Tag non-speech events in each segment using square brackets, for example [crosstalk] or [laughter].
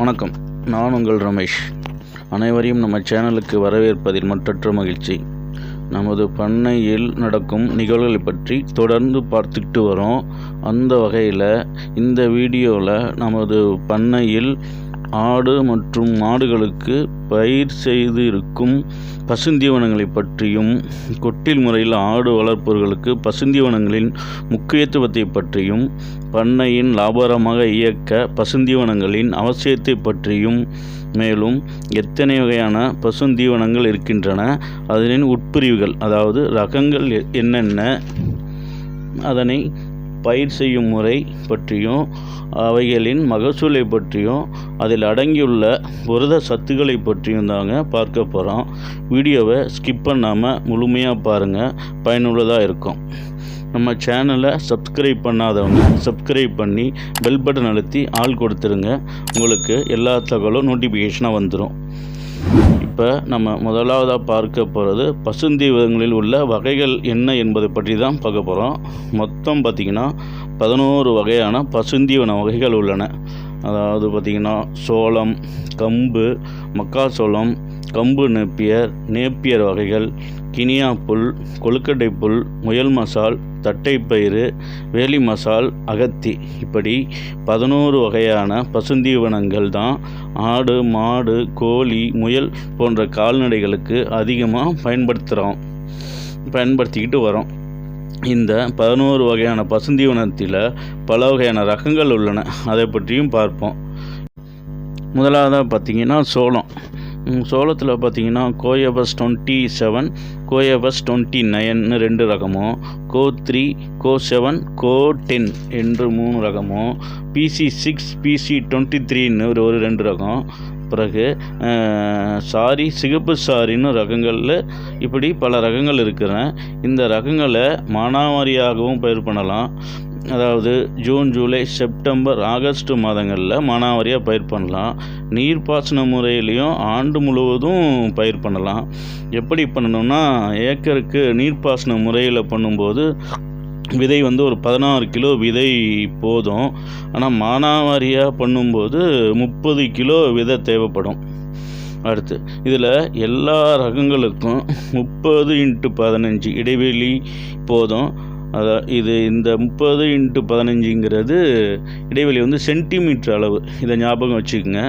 வணக்கம். நான் உங்கள் ரமேஷ். அனைவரையும் நம்ம சேனலுக்கு வரவேற்பதில் மற்றற்ற மகிழ்ச்சி. நமது பண்ணையில் நடக்கும் நிகழ்வுகளை பற்றி தொடர்ந்து பார்த்துக்கிட்டு வரோம். அந்த வகையில் இந்த வீடியோவில் நமது பண்ணையில் ஆடு மற்றும் மாடுகளுக்கு பயிர் செய்து இருக்கும் பசுந்தீவனங்களை பற்றியும் கொட்டில் முறையில் ஆடு வளர்ப்பவர்களுக்கு பசுந்தீவனங்களின் முக்கியத்துவத்தை பற்றியும் பண்ணையின் லாபகரமாக இயக்க பசுந்தீவனங்களின் அவசியத்தை பற்றியும் மேலும் எத்தனை வகையான பசுந்தீவனங்கள் இருக்கின்றன அதனின் உட்பிரிவுகள் அதாவது ரகங்கள் எ- என்னென்ன அதனை பயிர் செய்யும் முறை பற்றியும் அவைகளின் மகசூலை பற்றியும் அதில் அடங்கியுள்ள புரத சத்துக்களை பற்றியும் தாங்க பார்க்க போகிறோம் வீடியோவை ஸ்கிப் பண்ணாமல் முழுமையாக பாருங்கள் பயனுள்ளதாக இருக்கும். நம்ம சேனலை சப்ஸ்கிரைப் பண்ணாதவங்க சப்ஸ்கிரைப் பண்ணி பெல் பட்டன் அழுத்தி ஆள் கொடுத்துருங்க. உங்களுக்கு எல்லா தகவலும் நோட்டிஃபிகேஷனாக வந்துடும் இப்போ நம்ம முதலாவதாக பார்க்க போகிறது பசுந்தீவனங்களில் உள்ள வகைகள் என்ன என்பதை பற்றி தான் பார்க்க போகிறோம் மொத்தம் பார்த்திங்கன்னா பதினோரு வகையான பசுந்தீவன வகைகள் உள்ளன. அதாவது பார்த்திங்கன்னா சோளம் கம்பு மக்காசோளம் கம்பு நேப்பியர் நேப்பியர் வகைகள் கினியா புல் கொழுக்கட்டை புல் முயல் மசால் தட்டைப்பயிறு வேலி மசால் அகத்தி. இப்படி பதினோரு வகையான பசுந்தீவனங்கள் தான் ஆடு மாடு கோழி முயல் போன்ற கால்நடைகளுக்கு அதிகமாக பயன்படுத்துகிறோம் பயன்படுத்திக்கிட்டு வரோம். இந்த பதினோரு வகையான பசுந்தீவனத்தில் பல வகையான ரகங்கள் உள்ளன. அதை பற்றியும் பார்ப்போம். முதலாவதாக பார்த்திங்கன்னா சோளம். சோளத்தில் பார்த்தீங்கன்னா கோயபஸ் டுவெண்ட்டி செவன் கோயபஸ் டுவெண்ட்டி நைன்னு ரெண்டு ரகமும் கோ த்ரீ கோ செவன் கோ டென் என்று மூணு ரகமும் பிசி சிக்ஸ் பிசி டுவெண்ட்டி த்ரீன்னு ஒரு ஒரு ரெண்டு ரகம். பிறகு சாரி சிகப்பு சாரின்னு ரகங்களில் இப்படி பல ரகங்கள் இருக்கிறேன் இந்த ரகங்களை மானாவாரியாகவும் பயிர் பண்ணலாம். அதாவது ஜூன் ஜூலை செப்டம்பர் ஆகஸ்ட் மாதங்களில் மானாவாரியாக பயிர் பண்ணலாம். நீர்ப்பாசன முறையிலையும் ஆண்டு முழுவதும் பயிர் பண்ணலாம். எப்படி பண்ணணும்னா ஏக்கருக்கு நீர்ப்பாசன முறையில் பண்ணும்போது விதை வந்து ஒரு பதினாறு கிலோ விதை போதும். ஆனால் மானாவாரியாக பண்ணும்போது முப்பது கிலோ விதை தேவைப்படும். அடுத்து இதில் எல்லா ரகங்களுக்கும் முப்பது இன்ட்டு பதினஞ்சு இடைவெளி போதும். அதான் இது இந்த முப்பது இன்ட்டு பதினஞ்சுங்கிறது இடைவெளி வந்து சென்டிமீட்டர் அளவு. இதை ஞாபகம் வச்சுக்கோங்க.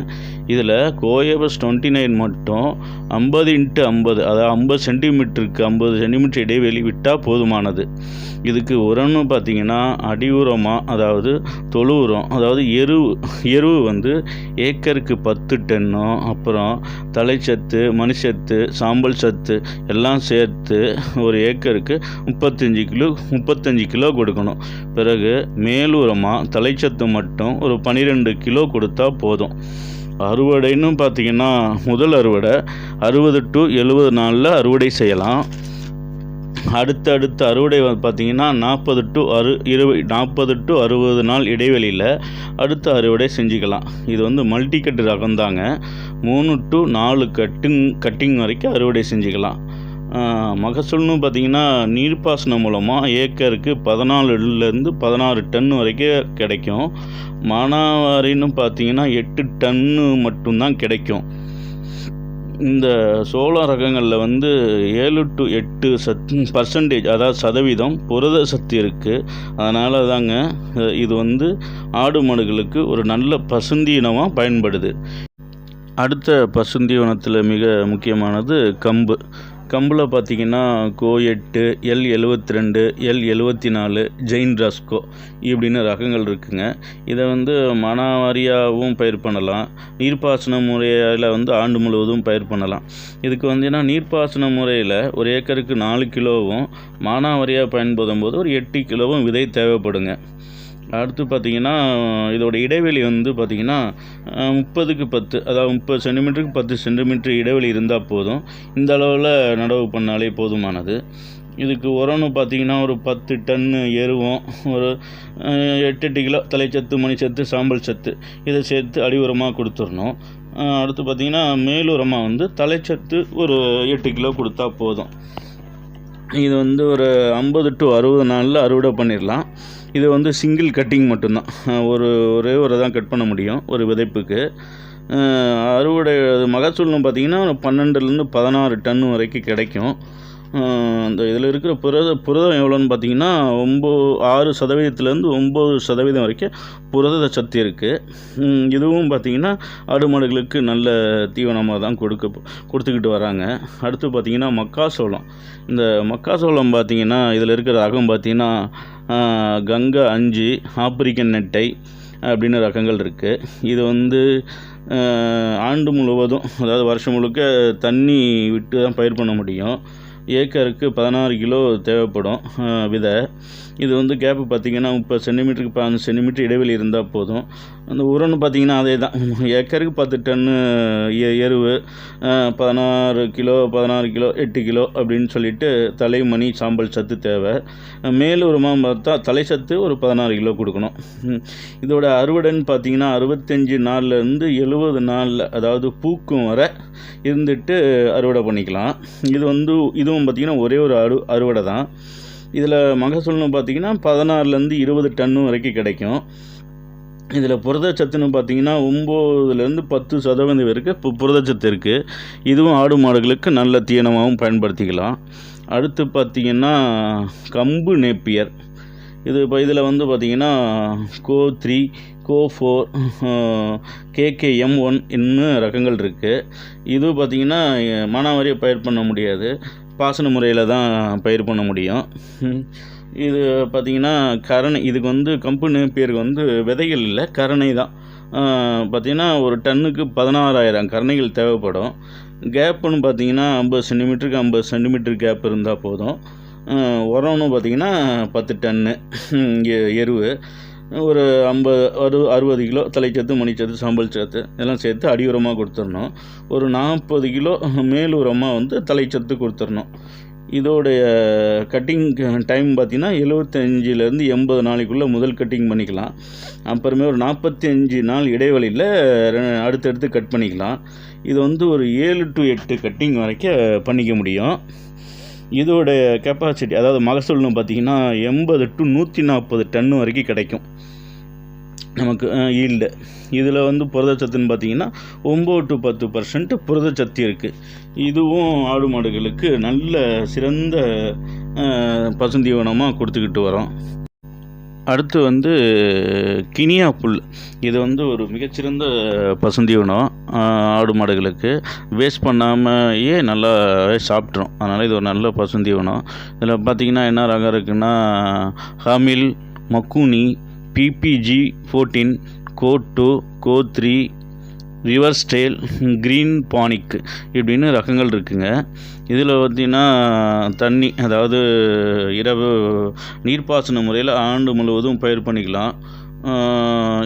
இதில் கோயபஸ் டுவெண்ட்டி நைன் மட்டும் ஐம்பது இன்ட்டு ஐம்பது அதாவது ஐம்பது சென்டிமீட்டருக்கு ஐம்பது சென்டிமீட்டர் இடைவெளி விட்டால் போதுமானது. இதுக்கு உரம்னு பார்த்தீங்கன்னா அடி உரமாக அதாவது தொழு உரம் அதாவது எருவு எருவு வந்து ஏக்கருக்கு பத்து டன்னும் அப்புறம் தலைச்சத்து மணிச்சத்து சாம்பல் சத்து எல்லாம் சேர்த்து ஒரு ஏக்கருக்கு முப்பத்தஞ்சு கிலோ முப்பத்தஞ்சு கிலோ கொடுக்கணும். பிறகு மேலுரமாக தலைச்சத்து மட்டும் ஒரு பன்னிரெண்டு கிலோ கொடுத்தா போதும். அறுவடைன்னு பார்த்தீங்கன்னா முதல் அறுவடை அறுபது டு எழுபது நாளில் அறுவடை செய்யலாம். அடுத்தடுத்த அறுவடை பார்த்திங்கன்னா பார்த்தீங்கன்னா நாற்பது டு அறு இருபது நாற்பது டு அறுபது நாள் இடைவெளியில் அடுத்த அறுவடை செஞ்சுக்கலாம். இது வந்து மல்டி கட்டு ரகம் தாங்க. மூணு டு நாலு கட்டிங் கட்டிங் வரைக்கும் அறுவடை செஞ்சுக்கலாம். மகசூல்னு பார்த்திங்கன்னா நீர்ப்பாசனம் மூலமாக ஏக்கருக்கு பதினாலுலேருந்து பதினாறு டன் வரைக்கும் கிடைக்கும். மானாவாரின்னு பார்த்தீங்கன்னா எட்டு டன்னு மட்டும்தான் கிடைக்கும். இந்த சோள ரகங்களில் வந்து ஏழு டு எட்டு சத் பர்சன்டேஜ் அதாவது சதவீதம் புரத சக்தி இருக்குது அதனால தாங்க இது வந்து ஆடு மாடுகளுக்கு ஒரு நல்ல பசுந்தீனமாக பயன்படுது. அடுத்த பசுந்தீவனத்தில் மிக முக்கியமானது கம்பு. கம்பில் பார்த்தீங்கன்னா கோ எட்டு எல் எழுவத்தி ரெண்டு எல் எழுவத்தி நாலு ஜெயின் ராஸ்கோ இப்படின்னு ரகங்கள் இருக்குங்க. இதை வந்து மனவாரியாகவும் பயிர் பண்ணலாம். நீர்ப்பாசன முறையில் வந்து ஆண்டு முழுவதும் பயிர் பண்ணலாம். இதுக்கு வந்து ஏன்னா நீர்ப்பாசன முறையில் ஒரு ஏக்கருக்கு நாலு கிலோவும் மானாவாரியாக பயன்படுத்தும் போது ஒரு எட்டு கிலோவும் விதை தேவைப்படுங்க. அடுத்து பார்த்தீங்கன்னா இதோட இடைவெளி வந்து பார்த்திங்கன்னா முப்பதுக்கு பத்து அதாவது முப்பது சென்டிமீட்டருக்கு பத்து சென்டிமீட்டர் இடைவெளி இருந்தால் போதும். இந்த அளவில் நடவு பண்ணாலே போதுமானது. இதுக்கு உரம்னு பார்த்தீங்கன்னா ஒரு பத்து டன்னு எருவும் ஒரு எட்டு எட்டு கிலோ தலைச்சத்து மணிச்சத்து சாம்பல் சத்து இதை சேர்த்து அடி உரமாக கொடுத்துடணும் அடுத்து பார்த்தீங்கன்னா மேலுரமாக வந்து தலைச்சத்து ஒரு எட்டு கிலோ கொடுத்தா போதும். இது வந்து ஒரு ஐம்பது டு அறுபது நாளில் அறுவடை பண்ணிடலாம். இது வந்து சிங்கிள் கட்டிங் மட்டும்தான். ஒரு ஒரே ஒரு தான் கட் பண்ண முடியும் ஒரு விதைப்புக்கு. அறுவடை மகசூல்னு பார்த்திங்கன்னா பன்னெண்டுலேருந்து பதினாறு டன் வரைக்கும் கிடைக்கும். அந்த இதில் இருக்கிற புரத புரதம் எவ்வளோன்னு பார்த்தீங்கன்னா ஒம்பது ஆறு சதவீதத்துலேருந்து ஒம்பது சதவீதம் வரைக்கும் புரத சத்து இருக்குது இதுவும் பார்த்தீங்கன்னா ஆடு மாடுகளுக்கு நல்ல தீவனமாக தான் கொடுக்க கொடுத்துக்கிட்டு வராங்க. அடுத்து பார்த்தீங்கன்னா மக்காசோளம். இந்த மக்காசோளம் பார்த்தீங்கன்னா இதில் இருக்கிற ரகம் பார்த்தீங்கன்னா கங்கா அஞ்சு ஆப்பிரிக்கன் நெட்டை அப்படின்னு ரகங்கள் இருக்குது இது வந்து ஆண்டு முழுவதும் அதாவது வருஷம் முழுக்க தண்ணி விட்டு தான் பயிர் பண்ண முடியும். ஏக்கருக்கு பதினாறு கிலோ தேவைப்படும் விதை. இது வந்து கேப்பு பார்த்தீங்கன்னா முப்பது சென்டிமீட்டருக்கு பதினஞ்சு சென்டிமீட்டர் இடைவெளி இருந்தால் போதும். அந்த உரம்னு பார்த்திங்கன்னா அதே தான் ஏக்கருக்கு பத்து டன்னு எ- எருவு பதினாறு கிலோ பதினாறு கிலோ எட்டு கிலோ அப்படின்னு சொல்லிட்டு தலைமணி சாம்பல் சத்து தேவை. மேல் உரமாக பார்த்தா தலை சத்து ஒரு பதினாறு கிலோ கொடுக்கணும். இதோட அறுவடைன்னு பார்த்தீங்கன்னா அறுபத்தஞ்சி நாள்லேருந்து எழுபது நாளில் அதாவது பூக்கும் வரை இருந்துட்டு அறுவடை பண்ணிக்கலாம். இது வந்து இதுவும் பார்த்திங்கன்னா ஒரே ஒரு அறு அறுவடை தான் இதில் மகசூல்னு பார்த்தீங்கன்னா பதினாறுலேருந்து இருபது டன்னு வரைக்கும் கிடைக்கும். இதில் புரதச்சத்துன்னு பார்த்தீங்கன்னா ஒம்போதுலேருந்து பத்து சதவீதம் வரைக்கும் இப்போ புரதச்சத்து இருக்குது இதுவும் ஆடு மாடுகளுக்கு நல்ல தீனமாகவும் பயன்படுத்திக்கலாம். அடுத்து பார்த்தீங்கன்னா கம்பு நேப்பியர். இது இப்போ இதில் வந்து பார்த்தீங்கன்னா CO three CO four KKM one இன்னும் ரகங்கள் இருக்குது இது பார்த்திங்கன்னா மானாவாரியை பயிர் பண்ண முடியாது. பாசன முறையில் தான் பயிர் பண்ண முடியும். இது பார்த்திங்கன்னா கரணை இதுக்கு வந்து கம்பெனி பேருக்கு வந்து விதைகள் இல்லை கரணை தான். பார்த்திங்கன்னா ஒரு டன்னுக்கு பதினாறாயிரம் கரணைகள் தேவைப்படும். கேப்புன்னு பார்த்தீங்கன்னா ஐம்பது சென்டிமீட்டருக்கு ஐம்பது சென்டிமீட்டர் கேப் இருந்தால் போதும். உரம்னு பார்த்திங்கன்னா பத்து டன்னு எருவு. ஒரு ஐம்பது அறு அறுபது கிலோ தலைச்சத்து மணிச்சத்து சாம்பல் சத்து இதெல்லாம் சேர்த்து அடி உரமாக கொடுத்துடணும். ஒரு நாற்பது கிலோ மேல் உரமாக வந்து தலைச்சத்து கொடுத்துடணும். இதோடைய கட்டிங் டைம் பார்த்தீங்கன்னா எழுபத்தஞ்சிலேருந்து எண்பது நாளைக்குள்ளே முதல் கட்டிங் பண்ணிக்கலாம். அப்புறமே ஒரு நாற்பத்தி அஞ்சு நாள் இடைவெளியில் அடுத்தடுத்து கட் பண்ணிக்கலாம். இது வந்து ஒரு ஏழு டு எட்டு கட்டிங் வரைக்கும் பண்ணிக்க முடியும். இதோடைய கெப்பாசிட்டி அதாவது மகசூல்னு பார்த்தீங்கன்னா எண்பது டு நூற்றி நாற்பது டன் வரைக்கும் கிடைக்கும். நமக்கு ஈல்டு இதில் வந்து புரதச்சத்துன்னு பார்த்தீங்கன்னா ஒம்பது டு பத்து பர்சன்ட் புரதச்சத்து இருக்குது இதுவும் ஆடு மாடுகளுக்கு நல்ல சிறந்த பசுந்தீவனமாக கொடுத்துக்கிட்டு வரோம். அடுத்து வந்து கினியா புல். இது வந்து ஒரு மிகச்சிறந்த பசுந்தீவனம் ஆடு மாடுகளுக்கு. வேஸ்ட் பண்ணாமையே நல்லா சாப்பிட்ரும். அதனால் இது ஒரு நல்ல பசுந்தீவனம். இதில் பார்த்தீங்கன்னா என்ன ரகம் இருக்குன்னா Hamil Makueni PPG fourteen CO two CO three Riversdale green panic இப்படின்னு ரகங்கள் இருக்குங்க. இதில் பார்த்திங்கன்னா தண்ணி அதாவது இரவு நீர்ப்பாசன முறையில் ஆண்டு முழுவதும் பயிர் பண்ணிக்கலாம்.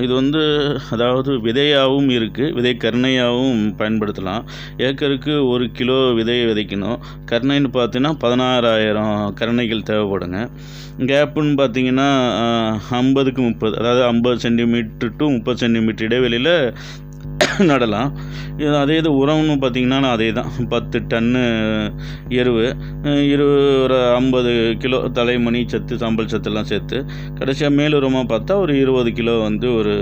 இது வந்து அதாவது விதையாகவும் இருக்குது விதை கருணையாகவும் பயன்படுத்தலாம். ஏக்கருக்கு ஒரு கிலோ விதையை விதைக்கணும். கருணைன்னு பார்த்தீங்கன்னா பதினாறாயிரம் கருணைகள் தேவைப்படுங்க. கேப்புன்னு பார்த்தீங்கன்னா ஐம்பதுக்கு முப்பது அதாவது ஐம்பது சென்டிமீட்டர் டு முப்பது சென்டிமீட்டர் இடைவெளியில் நடலாம். இது அதே இது உரம்னு பார்த்திங்கன்னா அதே தான். பத்து டன்னு எருவு இரு ஒரு ஐம்பது கிலோ தலைமணி சத்து சாம்பல் சத்துலாம் சேர்த்து கடைசியாக மேலுரமாக பார்த்தா ஒரு இருபது கிலோ வந்து ஒரு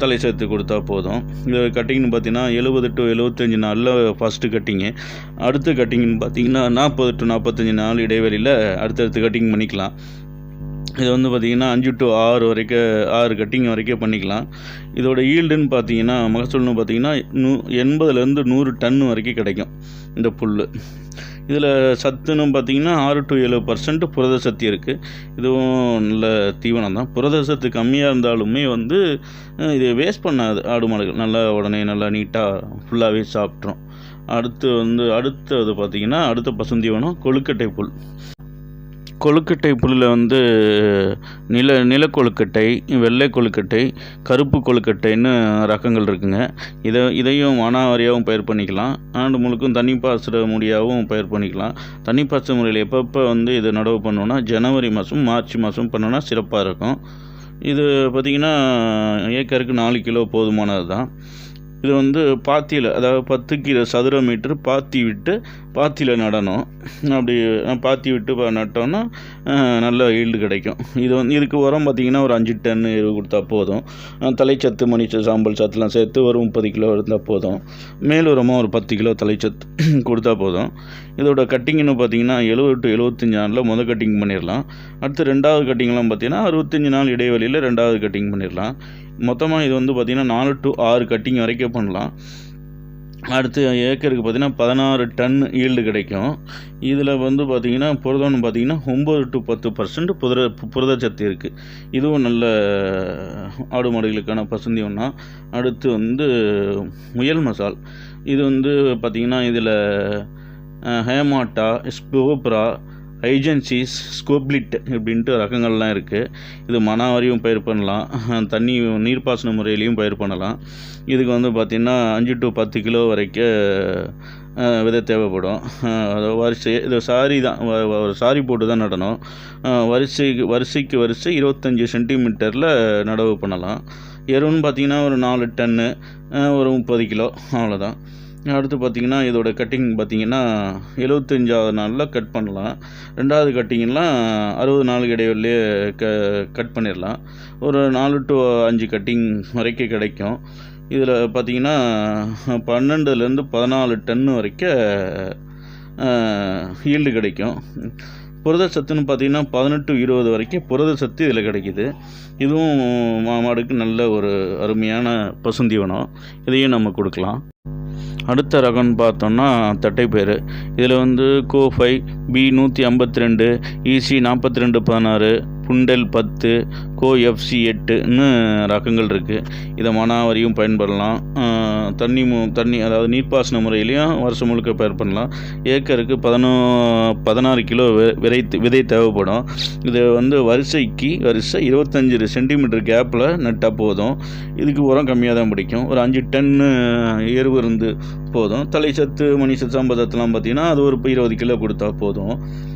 தலை சேர்த்து கொடுத்தா போதும். இது கட்டிங்னு பார்த்தீங்கன்னா எழுபது டு எழுபத்தஞ்சி நாளில் ஃபஸ்ட்டு கட்டிங்கு அடுத்த கட்டிங்னு பார்த்தீங்கன்னா நாற்பது டு நாற்பத்தஞ்சி நாள் இடைவெளியில் அடுத்தடுத்து கட்டிங் பண்ணிக்கலாம். இது வந்து பார்த்திங்கன்னா அஞ்சு டு ஆறு வரைக்கும் ஆறு கட்டிங் வரைக்கும் பண்ணிக்கலாம். இதோட ஈல்டுன்னு பார்த்தீங்கன்னா மகசூல்னு பார்த்தீங்கன்னா நூ எண்பதுலேருந்து நூறு டன் வரைக்கும் கிடைக்கும் இந்த புல் இதில் சத்துன்னு பார்த்தீங்கன்னா ஆறு டு ஏழு பர்சன்ட் புரத சத்து இருக்குது இதுவும் நல்ல தீவனம் தான். புரத சத்து கம்மியாக இருந்தாலுமே வந்து இது வேஸ்ட் பண்ணாது ஆடு மாடுகள். நல்லா உடனே நல்லா நீட்டாக ஃபுல்லாகவே சாப்பிட்ரும் அடுத்து வந்து அடுத்தது பார்த்திங்கன்னா அடுத்த பசுந்தீவனம் கொழுக்கட்டை புல். கொழுக்கட்டை புல்லில் வந்து நில நிலக்கொழுக்கட்டை வெள்ளை கொழுக்கட்டை கருப்பு கொழுக்கட்டைன்னு ரகங்கள் இருக்குங்க. இதை இதையும் மானாவாரியாகவும் பயிர் பண்ணிக்கலாம். ஆண்டு முழுக்கும் தண்ணி பாசுகிற முடியாகவும் பயிர் பண்ணிக்கலாம். தண்ணி பாய்ச்ச முறையில் எப்பப்போ வந்து இதை நடவு பண்ணோன்னா ஜனவரி மாதம் மார்ச் மாதம் பண்ணோன்னா சிறப்பாக இருக்கும். இது பார்த்திங்கன்னா ஏக்கருக்கு நாலு கிலோ போதுமானது தான் இது வந்து பாத்தியில் அதாவது பத்து கிலோ சதுர மீட்டர் பாத்தி விட்டு பாத்தியில் நடணும். அப்படி பாத்தி விட்டு நட்டோன்னா நல்ல ஈல்டு கிடைக்கும். இது வந்து இதுக்கு உரம் பார்த்திங்கன்னா ஒரு அஞ்சு டன் எருவு கொடுத்தா போதும். தலைச்சத்து மணிச்சத்து சாம்பல் சத்துலாம் சேர்த்து ஒரு முப்பது கிலோ இருந்தால் போதும். மேல் உரமாக ஒரு பத்து கிலோ தலைச்சத்து [clears throat] கொடுத்தா போதும். இதோட கட்டிங்னு பார்த்தீங்கன்னா எழுபது டு எழுபத்தஞ்சு நாளில் முதல் கட்டிங் பண்ணிடலாம் அடுத்து ரெண்டாவது கட்டிங்லாம் பார்த்திங்கன்னா அறுபத்தஞ்சு நாள் இடைவெளியில் ரெண்டாவது கட்டிங் பண்ணிடலாம் மொத்தமாக இது வந்து பார்த்திங்கன்னா நாலு டு ஆறு கட்டிங் வரைக்கும் பண்ணலாம். அடுத்து ஏக்கருக்கு பார்த்திங்கன்னா பதினாறு டன் ஈல்டு கிடைக்கும். இதில் வந்து பார்த்திங்கன்னா புரதம்னு பார்த்திங்கன்னா ஒம்பது டு பத்து பர்சன்ட் புரத புரதச்சத்து இருக்குது இதுவும் நல்ல ஆடு மாடுகளுக்கான பசுந்தி ஒன்றா அடுத்து வந்து முயல் மசால். இது வந்து பார்த்திங்கன்னா இதில் ஹேமாட்டா ஸ்போப்ரா ஐஜென்சிஸ் ஸ்கோப்லிட் இப்படின்ட்டு ரகங்கள்லாம் இருக்குது இது மனாவரியும் பயிர் பண்ணலாம். தண்ணி நீர்ப்பாசன முறையிலையும் பயிர் பண்ணலாம். இதுக்கு வந்து பார்த்திங்கன்னா அஞ்சு டு பத்து கிலோ வரைக்கும் விதை தேவைப்படும். வரிசை இது சாரி தான் ஒரு சாரி போட்டு தான் நடணும். வரிசைக்கு வரிசைக்கு வரிசை இருபத்தஞ்சி சென்டிமீட்டரில் நடவு பண்ணலாம். எருன்னு பார்த்திங்கன்னா ஒரு நாலு டன்னு ஒரு முப்பது கிலோ அவ்வளோதான் அடுத்து பார்த்திங்கன்னா இதோட கட்டிங் பார்த்திங்கன்னா எழுபத்தஞ்சாவது நாளில் கட் பண்ணலாம். ரெண்டாவது கட்டிங்லாம் அறுபது நாளுக்கு இடைவெளியே க கட் பண்ணிடலாம். ஒரு நாலு டு அஞ்சு கட்டிங் வரைக்கும் கிடைக்கும். இதில் பார்த்திங்கன்னா பன்னெண்டுலேருந்து பதினாலு டன்னு வரைக்கும் ஈல்டு கிடைக்கும். புரத சத்துன்னு பார்த்திங்கன்னா பதினெட்டு இருபது வரைக்கும் புரத சத்து இதில் கிடைக்கிது. இதுவும் மா- மாடுக்கு நல்ல ஒரு அருமையான பசுந்தீவனம். இதையும் நம்ம கொடுக்கலாம். அடுத்த ரகம்னு பார்த்தோம்னா தட்டைப்பயிறு இதில் வந்து கோ ஃபைவ் பி நூற்றி ஐம்பத்தி ரெண்டு இசி நாற்பத்தி ரெண்டு பதினாறு. புண்டல் பத்து கோ எஃப்சி எட்டுன்னு ரகங்கள் இருக்குது இதை மனாவரியும் பயன்படலாம். தண்ணி மு தண்ணி அதாவது நீர்ப்பாசன முறையிலையும் வருஷம் முழுக்க பயிர் பண்ணலாம். ஏக்கருக்கு பதினோ பதினாறு கிலோ வி- விதை விதை தேவைப்படும். இது வந்து வரிசைக்கு வரிசை இருபத்தஞ்சி சென்டிமீட்டர் கேப்பில் நட்டால் போதும். இதுக்கு உரம் கம்மியாக தான் பிடிக்கும். ஒரு அஞ்சு டன்னு எருவு இருந்து போதும். தலை சத்து மணி சத்து சம்பதத்தெலாம் பார்த்தீங்கன்னா அது ஒரு இருபது கிலோ கொடுத்தா போதும்.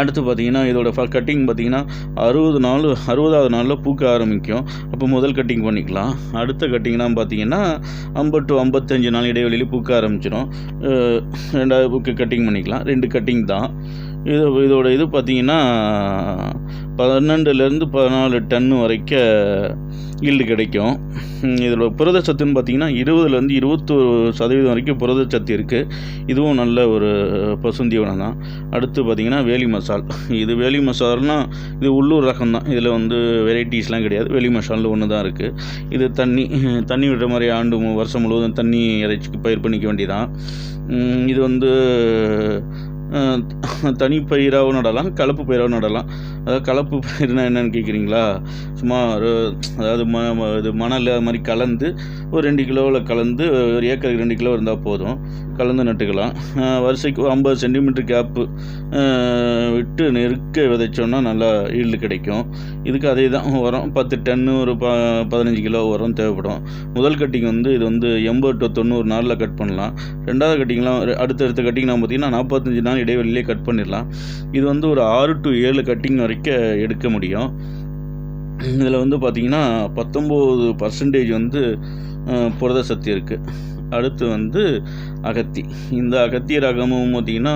அடுத்து பார்த்தீங்கன்னா இதோட ஃப கட்டிங் பார்த்தீங்கன்னா அறுபது நாள் அறுபதாவது நாளில் பூக்க ஆரம்பிக்கும். அப்போ முதல் கட்டிங் பண்ணிக்கலாம். அடுத்த கட்டிங்னா பார்த்தீங்கன்னா ஐம்பது டு ஐம்பத்தஞ்சு நாள் இடைவெளியில் பூக்க ஆரம்பிச்சிடும் ரெண்டாவது பூக்கு கட்டிங் பண்ணிக்கலாம். ரெண்டு கட்டிங் தான். இது இதோட இது பார்த்தீங்கன்னா பன்னெண்டுலேருந்து பதினாலு டன்னு வரைக்கும் ஈல்டு கிடைக்கும். இதில் இதோட புரத சத்துன்னு பார்த்தீங்கன்னா இருபதுலேருந்து இருபத்தொரு சதவீதம் வரைக்கும் புரத சத்து இருக்குது இதுவும் நல்ல ஒரு பசுந்தீவனம் தான். அடுத்து பார்த்தீங்கன்னா வேலி மசால். இது வேலி மசால்னா இது உள்ளூர் ரகம் தான். இதில் வந்து வெரைட்டிஸ்லாம் கிடையாது. வேலி மசாலில் ஒன்று தான் இருக்குது இது தண்ணி தண்ணி விடுற மாதிரி ஆண்டு மு- வருஷம் முழுவதும் தண்ணி இறைச்சிக்கு பயிர் பண்ணிக்க வேண்டியதான் இது வந்து தனி பயிராகவும் நடலாம் கலப்பு பயிராகவும் நடலாம். அதாவது கலப்பு பயிர்னா என்னன்னு கேட்குறீங்களா சும்மா ஒரு அதாவது ம ம- இது மணல் அது மாதிரி கலந்து ஒரு ரெண்டு கிலோவில் கலந்து ஒரு ஏக்கருக்கு ரெண்டு கிலோ இருந்தால் போதும். கலந்து நட்டுக்கலாம். வரிசைக்கு ஐம்பது சென்டிமீட்டர் கேப்பு விட்டு நெருக்க விதைச்சோன்னா நல்லா ஈல்டு கிடைக்கும். இதுக்கு அதே தான் உரம். பத்து டன்னு ஒரு ப பதினஞ்சு கிலோ உரம் தேவைப்படும். முதல் கட்டிங் வந்து இது வந்து எண்பது டு தொண்ணூறு நாளில் கட் பண்ணலாம். ரெண்டாவது கட்டிங்லாம் அடுத்தடுத்த கட்டிங்லாம் பார்த்தீங்கன்னா நாற்பத்தஞ்சு நாள் இடைவெளியிலே கட் பண்ணிடலாம். இது வந்து ஒரு ஆறு டு ஏழு கட்டிங் வரைக்கும் எடுக்க முடியும். இதில் வந்து பார்த்திங்கன்னா பத்தொம்போது பர்சன்டேஜ் வந்து புரத சத்து இருக்குது அடுத்து வந்து அகத்தி. இந்த அகத்தி ரகமும் பார்த்திங்கன்னா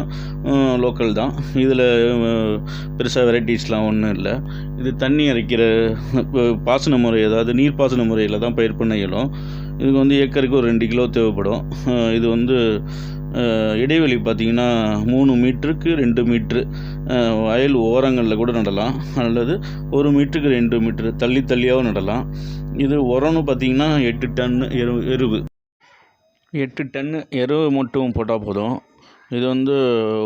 லோக்கல் தான். இதில் பெருசாக வெரைட்டிஸ்லாம் ஒன்றும் இல்லை. இது தண்ணி அரைக்கிற பாசன முறை அதாவது நீர் பாசன முறையில் தான் பயிர் பண்ண இயலும். இதுக்கு வந்து ஏக்கருக்கு ஒரு ரெண்டு கிலோ தேவைப்படும். இது வந்து இடைவெளி பார்த்திங்கன்னா மூணு மீட்டருக்கு ரெண்டு மீட்ரு. வயல் ஓரங்களில் கூட நடலாம். அல்லது ஒரு மீட்டருக்கு ரெண்டு மீட்ரு. தள்ளி தள்ளியாகவும் நடலாம். இது உரம்னு பார்த்திங்கன்னா எட்டு டன்னு எரு எருவு. எட்டு டன்னு எருவு மட்டும் போட்டால் போதும். இது வந்து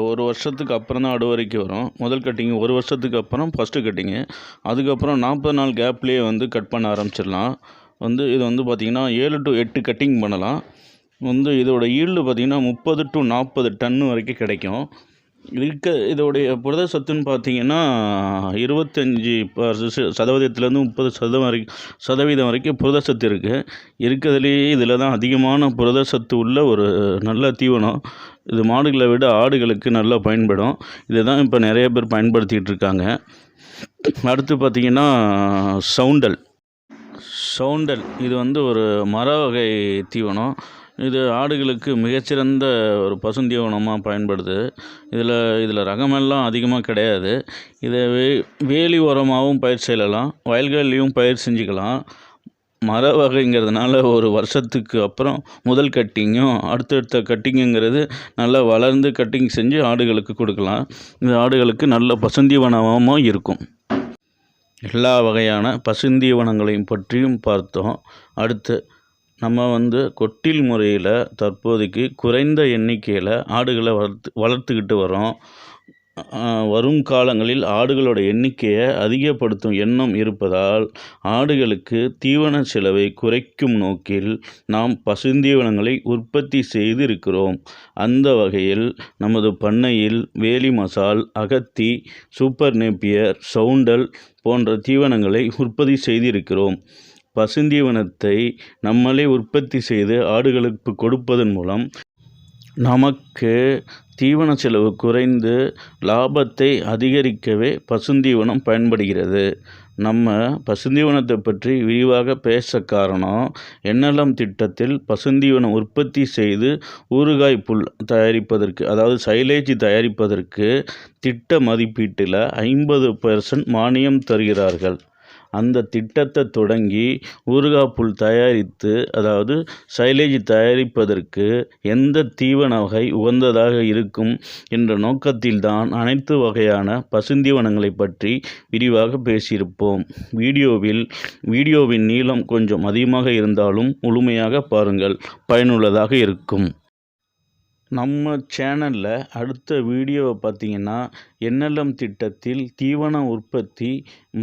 ஒரு வருஷத்துக்கு அப்புறம் தான் அடுவரைக்கு வரும். முதல் கட்டிங் ஒரு வருஷத்துக்கு அப்புறம் ஃபஸ்ட்டு கட்டிங்கு. அதுக்கப்புறம் நாற்பது நாள் கேப்லேயே வந்து கட் பண்ண ஆரம்பிச்சிடலாம். வந்து இது வந்து பார்த்திங்கன்னா ஏழு டு எட்டு கட்டிங் பண்ணலாம். வந்து இதோட ஈல்டு பார்த்திங்கன்னா முப்பது டு நாற்பது டன்னு வரைக்கும் கிடைக்கும். இருக்க இதோடைய புரத சத்துன்னு பார்த்தீங்கன்னா இருபத்தஞ்சி சதவீதத்துலேருந்து முப்பது சதவீதம் வரைக்கும் சதவீதம் வரைக்கும் புரத சத்து இருக்குது இருக்கிறதுலேயே இதில் தான் அதிகமான புரத சத்து உள்ள ஒரு நல்ல தீவனம். இது மாடுகளை விட ஆடுகளுக்கு நல்லா பயன்படும். இதை தான் இப்போ நிறைய பேர் பயன்படுத்திகிட்டு இருக்காங்க. அடுத்து பார்த்திங்கன்னா சவுண்டல். சவுண்டல் இது வந்து ஒரு மர வகை தீவனம். இது ஆடுகளுக்கு மிகச்சிறந்த ஒரு பசுந்தீவனமாக பயன்படுது. இதில் இதில் ரகமெல்லாம் அதிகமாக கிடையாது. இதை வே வேலி உரமாகவும் பயிர் செய்யலாம். வயல்கள்லேயும் பயிர் செஞ்சுக்கலாம். மர வகைங்கிறதுனால ஒரு வருஷத்துக்கு அப்புறம் முதல் கட்டிங்கும் அடுத்தடுத்த கட்டிங்குங்கிறது நல்லா வளர்ந்து கட்டிங் செஞ்சு ஆடுகளுக்கு கொடுக்கலாம். இந்த ஆடுகளுக்கு நல்ல பசுந்தீவனமாகவும் இருக்கும். எல்லா வகையான பசுந்தீவனங்களையும் பற்றியும் பார்த்தோம். அடுத்து நம்ம வந்து கொட்டில் முறையில் தற்போதைக்கு குறைந்த எண்ணிக்கையில் ஆடுகளை வளர்த்து வளர்த்துக்கிட்டு வரோம் வரும் காலங்களில் ஆடுகளோட எண்ணிக்கையை அதிகப்படுத்தும் எண்ணம் இருப்பதால் ஆடுகளுக்கு தீவன செலவை குறைக்கும் நோக்கில் நாம் பசுந்தீவனங்களை உற்பத்தி செய்து இருக்கிறோம் அந்த வகையில் நமது பண்ணையில் வேலி மசால் அகத்தி சூப்பர் நேப்பியர் சவுண்டல் போன்ற தீவனங்களை உற்பத்தி செய்திருக்கிறோம். பசுந்தீவனத்தை நம்மளே உற்பத்தி செய்து ஆடுகளுக்கு கொடுப்பதன் மூலம் நமக்கு தீவன செலவு குறைந்து லாபத்தை அதிகரிக்கவே பசுந்தீவனம் பயன்படுகிறது. நம்ம பசுந்தீவனத்தை பற்றி விரிவாக பேச காரணம் என்எல்எம் திட்டத்தில் பசுந்தீவனம் உற்பத்தி செய்து ஊறுகாய் புல் தயாரிப்பதற்கு அதாவது சைலேஜ் தயாரிப்பதற்கு திட்ட மதிப்பீட்டில் ஐம்பது பெர்சன்ட் மானியம் தருகிறார்கள். அந்த திட்டத்தை தொடங்கி ஊறுகாய் புல் தயாரித்து அதாவது சைலேஜ் தயாரிப்பதற்கு எந்த தீவன வகை உகந்ததாக இருக்கும் என்ற நோக்கத்தில்தான் அனைத்து வகையான பசுந்தீவனங்களை பற்றி விரிவாக பேசியிருப்போம். வீடியோவில் வீடியோவின் நீளம் கொஞ்சம் அதிகமாக இருந்தாலும் முழுமையாக பாருங்கள் பயனுள்ளதாக இருக்கும். நம்ம சேனலில் அடுத்த வீடியோவை பார்த்தீங்கன்னா என்எல்எம் திட்டத்தில் தீவன உற்பத்தி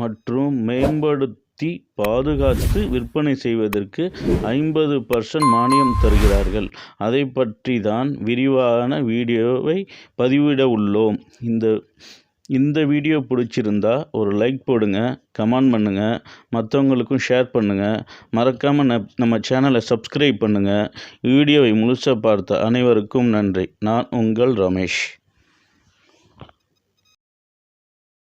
மற்றும் மேம்படுத்தி பாதுகாத்து விற்பனை செய்வதற்கு ஐம்பது பர்சன்ட் மானியம் தருகிறார்கள். அதை பற்றி தான் விரிவான வீடியோவை பதிவிட உள்ளோம். இந்த இந்த வீடியோ பிடிச்சிருந்தா ஒரு லைக் போடுங்க கமெண்ட் பண்ணுங்கள் மற்றவங்களுக்கும் ஷேர் பண்ணுங்கள் மறக்காமல் ந நம்ம சேனலை சப்ஸ்கிரைப் பண்ணுங்கள் வீடியோவை முழுசாக பார்த்த அனைவருக்கும் நன்றி. நான் உங்கள் ரமேஷ்.